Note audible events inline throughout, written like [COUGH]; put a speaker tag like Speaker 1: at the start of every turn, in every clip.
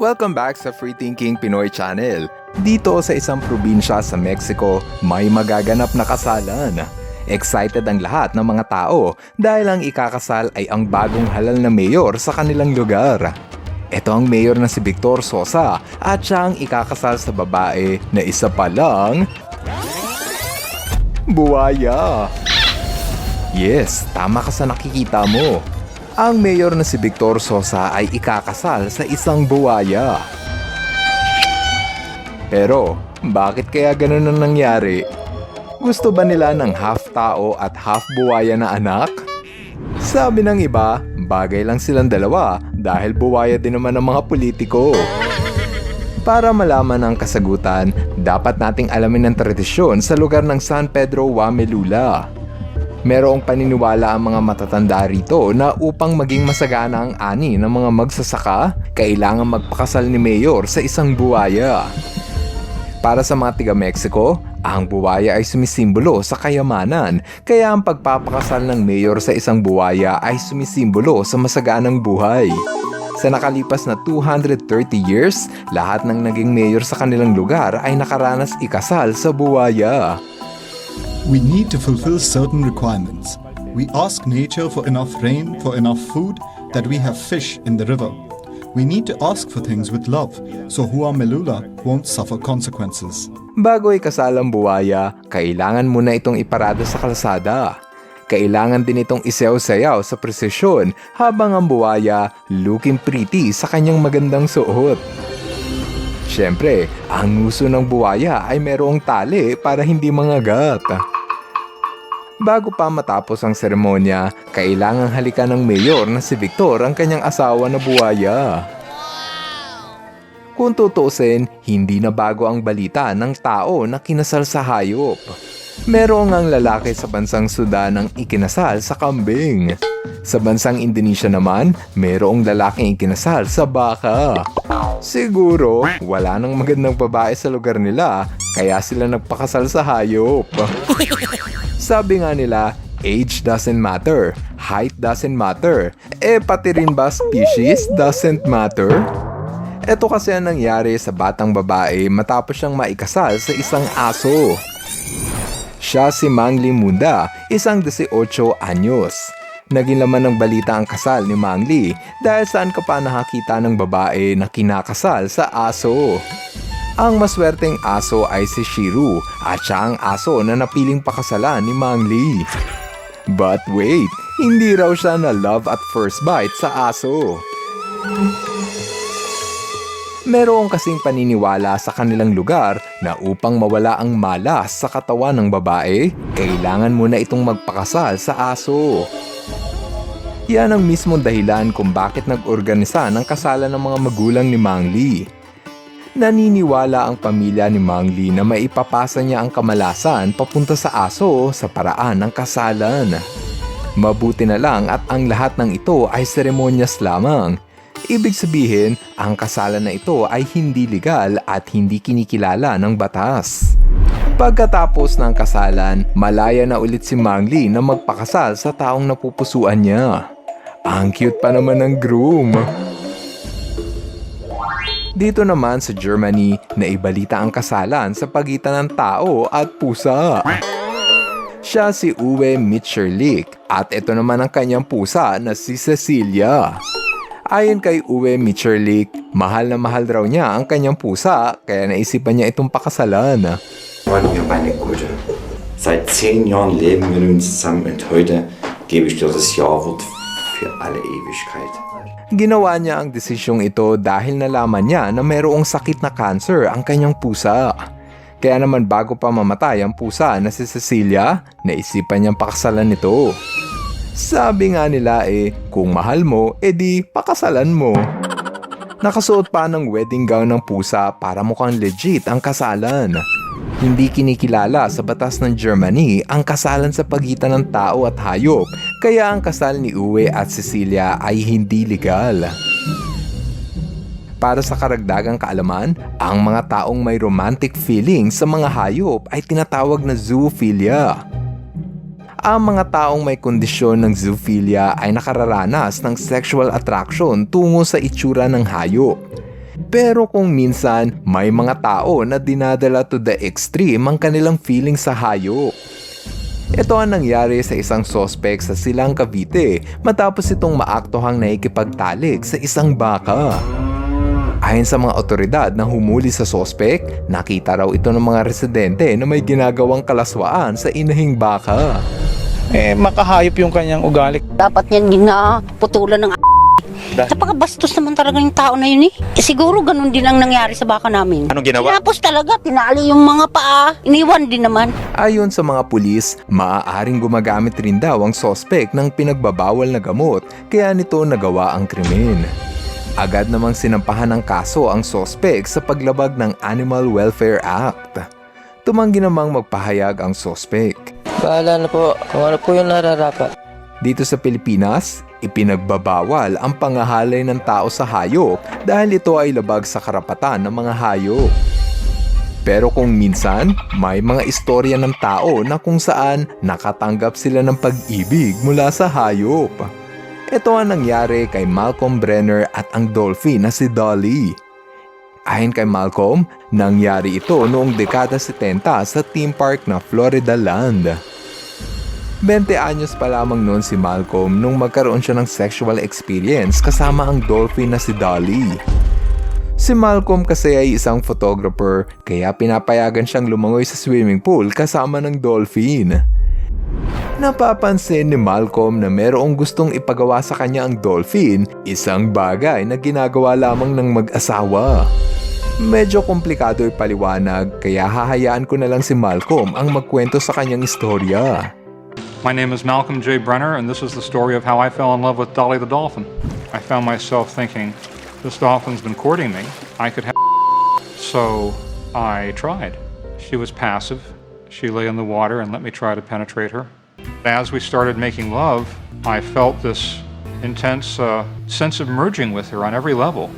Speaker 1: Welcome back sa Free Thinking Pinoy Channel. Dito sa isang probinsya sa Mexico, may magaganap na kasalan. Excited ang lahat ng mga tao dahil ang ikakasal ay ang bagong halal na mayor sa kanilang lugar. Ito ang mayor na si Victor Sosa at siya ang ikakasal sa babae na isa pa lang... Buwaya! Yes, tama ka sa nakikita mo. Ang mayor na si Victor Sosa ay ikakasal sa isang buwaya. Pero, bakit kaya ganun ang nangyari? Gusto ba nila ng half tao at half buwaya na anak? Sabi ng iba, bagay lang silang dalawa dahil buwaya din naman ng mga politiko. Para malaman ang kasagutan, dapat nating alamin ang tradisyon sa lugar ng San Pedro Wamelula. Merong paniniwala ang mga matatanda rito na upang maging masagana ang ani ng mga magsasaka, kailangan magpakasal ni Mayor sa isang buwaya. Para sa mga tiga Mexico, ang buwaya ay sumisimbolo sa kayamanan, kaya ang pagpapakasal ng mayor sa isang buwaya ay sumisimbolo sa masaganang buhay. Sa nakalipas na 230 years, lahat ng naging mayor sa kanilang lugar ay nakaranas ikasal sa buwaya.
Speaker 2: We need to fulfill certain requirements. We ask nature for enough rain, for enough food, that we have fish in the river. We need to ask for things with love, so Hua Melula won't suffer consequences.
Speaker 1: Bago ikasal ang buwaya, kailangan muna itong iparada sa kalsada. Kailangan din itong isayaw-sayaw sa presisyon habang ang buwaya looking pretty sa kanyang magandang suot. Siyempre, ang nguso ng buwaya ay merong tali para hindi mangagat. Bago pa matapos ang seremonya, kailangang halikan ng mayor na si Victor ang kanyang asawa na buwaya. Kung tutusin, hindi na bago ang balita ng tao na kinasal sa hayop. Merong ang lalaki sa bansang Sudan ang ikinasal sa kambing. Sa bansang Indonesia naman, merong lalaking ikinasal sa baka. Siguro, wala nang magandang babae sa lugar nila, kaya sila nagpakasal sa hayop. Sabi nga nila, age doesn't matter, height doesn't matter, eh pati rin ba species doesn't matter? Ito kasi ang nangyari sa batang babae matapos siyang maikasal sa isang aso. Siya si Mangli Munda, isang 18 anyos. Naging laman ng balita ang kasal ni Mangli dahil saan ka pa nakakita ng babae na kinakasal sa aso. Ang maswerteng aso ay si Shiru at siya ang aso na napiling pakasalan ni Mangli. But wait, hindi raw siya na love at first bite sa aso. Merong kasing paniniwala sa kanilang lugar na upang mawala ang malas sa katawan ng babae, kailangan muna itong magpakasal sa aso. Yan ang mismong dahilan kung bakit nag-organisa ng kasalan ng mga magulang ni Mangli. Naniniwala ang pamilya ni Mangli na maipapasa niya ang kamalasan papunta sa aso sa paraan ng kasalan. Mabuti na lang at ang lahat ng ito ay seremonyas lamang. Ibig sabihin, ang kasalan na ito ay hindi legal at hindi kinikilala ng batas. Pagkatapos ng kasalan, malaya na ulit si Mangli na magpakasal sa taong napupusuan niya. Ang cute pa naman ng groom. Dito naman sa Germany, naibalita ang kasalan sa pagitan ng tao at pusa. Siya si Uwe Mitscherlich at ito naman ang kanyang pusa na si Cecilia. Ayon kay Uwe Mitscherlich, mahal na mahal raw niya ang kanyang pusa kaya naisipan niya itong pakasalan.
Speaker 3: Freunde, wir haben eine gute. Seit zehn Jahren leben wir nun zusammen und heute gebe ich dir das Ja-Wort für alle Ewigkeit.
Speaker 1: Ginawa niya ang desisyong ito dahil nalaman niya na mayroong sakit na cancer ang kanyang pusa. Kaya naman bago pa mamatay ang pusa na si Cecilia, naisipan niyang pakasalan nito. Sabi nga nila eh, kung mahal mo, edi pakasalan mo. Nakasuot pa ng wedding gown ng pusa para mukhang legit ang kasalan. Hindi kinikilala sa batas ng Germany ang kasalan sa pagitan ng tao at hayop, kaya ang kasal ni Uwe at Cecilia ay hindi legal. Para sa karagdagang kaalaman, ang mga taong may romantic feelings sa mga hayop ay tinatawag na zoophilia. Ang mga taong may kondisyon ng zoophilia ay nakararanas ng sexual attraction tungo sa itsura ng hayop. Pero kung minsan, may mga tao na dinadala to the extreme ang kanilang feeling sa hayop. Ito ang nangyari sa isang sospek sa Silang Cavite matapos itong maaktohang naikipagtalik sa isang baka. Ayon sa mga otoridad na humuli sa sospek, nakita raw ito ng mga residente na may ginagawang kalaswaan sa inahing baka.
Speaker 4: Eh, makahayop yung kanyang ugali.
Speaker 5: Dapat yan ginaputulan ng Napakabastos naman talaga yung tao na yun eh. Eh, Siguro ganun din ang nangyari sa baka namin.
Speaker 4: Anong ginawa?
Speaker 5: Tinapos talaga, tinali yung mga paa. Iniwan din naman.
Speaker 1: Ayon sa mga pulis, maaaring gumagamit rin daw ang sospek ng pinagbabawal na gamot kaya nito nagawa ang krimen. Agad namang sinampahan ng kaso ang sospek sa paglabag ng Animal Welfare Act. Tumanggi namang magpahayag ang sospek.
Speaker 6: Bahala na po kung ano po yung nararapat.
Speaker 1: Dito sa Pilipinas, ipinagbabawal ang pangahalay ng tao sa hayop dahil ito ay labag sa karapatan ng mga hayop. Pero kung minsan, may mga istorya ng tao na kung saan nakatanggap sila ng pag-ibig mula sa hayop. Ito ang nangyari kay Malcolm Brenner at ang dolphin na si Dolly. Ayon kay Malcolm, nangyari ito noong dekada 70 sa theme park na Florida Land. 20 anyos pa lamang noon si Malcolm nung magkaroon siya ng sexual experience kasama ang dolphin na si Dolly. Si Malcolm kasi ay isang photographer kaya pinapayagan siyang lumangoy sa swimming pool kasama ng dolphin. Napapansin ni Malcolm na merong gustong ipagawa sa kanya ang dolphin, isang bagay na ginagawa lamang ng mag-asawa. Medyo komplikado ipaliwanag kaya hahayaan ko na lang si Malcolm ang magkwento sa kanyang istorya.
Speaker 7: My name is Malcolm J. Brenner, and this is the story of how I fell in love with Dolly the dolphin. I found myself thinking, this dolphin's been courting me. I could have. [LAUGHS] So I tried. She was passive. She lay in the water and let me try to penetrate her. As we started making love, I felt this intense uh, sense of merging with her on every level.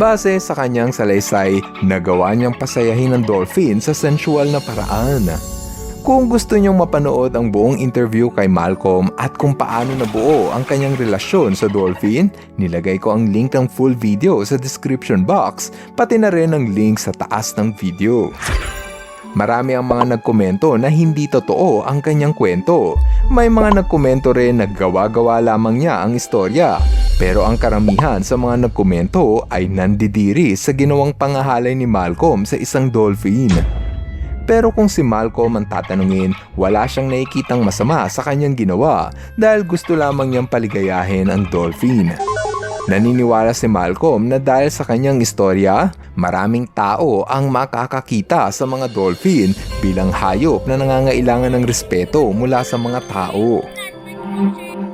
Speaker 1: Base sa kanyang salaysay, nagawa niyang pasayahin ng dolphin sa sensual na paraan. Kung gusto niyong mapanood ang buong interview kay Malcolm at kung paano nabuo ang kanyang relasyon sa dolphin, nilagay ko ang link ng full video sa description box, pati na rin ang link sa taas ng video. Marami ang mga nagkomento na hindi totoo ang kanyang kwento. May mga nagkomento rin na gawa-gawa lamang niya ang istorya. Pero ang karamihan sa mga nagkomento ay nandidiri sa ginawang pangahalay ni Malcolm sa isang dolphin. Pero kung si Malcolm ang tatanungin, wala siyang nakikitang masama sa kanyang ginawa dahil gusto lamang niyang paligayahin ang dolphin. Naniniwala si Malcolm na dahil sa kanyang istorya, maraming tao ang makakakita sa mga dolphin bilang hayop na nangangailangan ng respeto mula sa mga tao.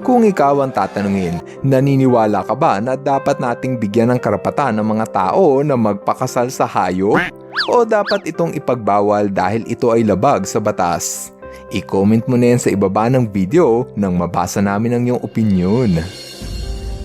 Speaker 1: Kung ikaw ang tatanungin, naniniwala ka ba na dapat nating bigyan ng karapatan ng mga tao na magpakasal sa hayop? O dapat itong ipagbawal dahil ito ay labag sa batas? I-comment mo na yan sa ibaba ng video nang mabasa namin ang iyong opinion.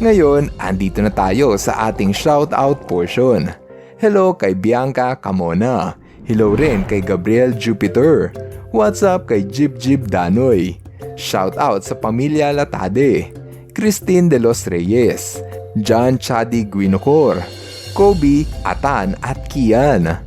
Speaker 1: Ngayon, andito na tayo sa ating shoutout portion. Hello kay Bianca Camona. Hello rin kay Gabriel Jupiter. What's up kay Jib Jib Danoy. Shoutout sa pamilya Latade. Christine De Los Reyes. John Chadi Guinocor. Kobe, Atan at Kian.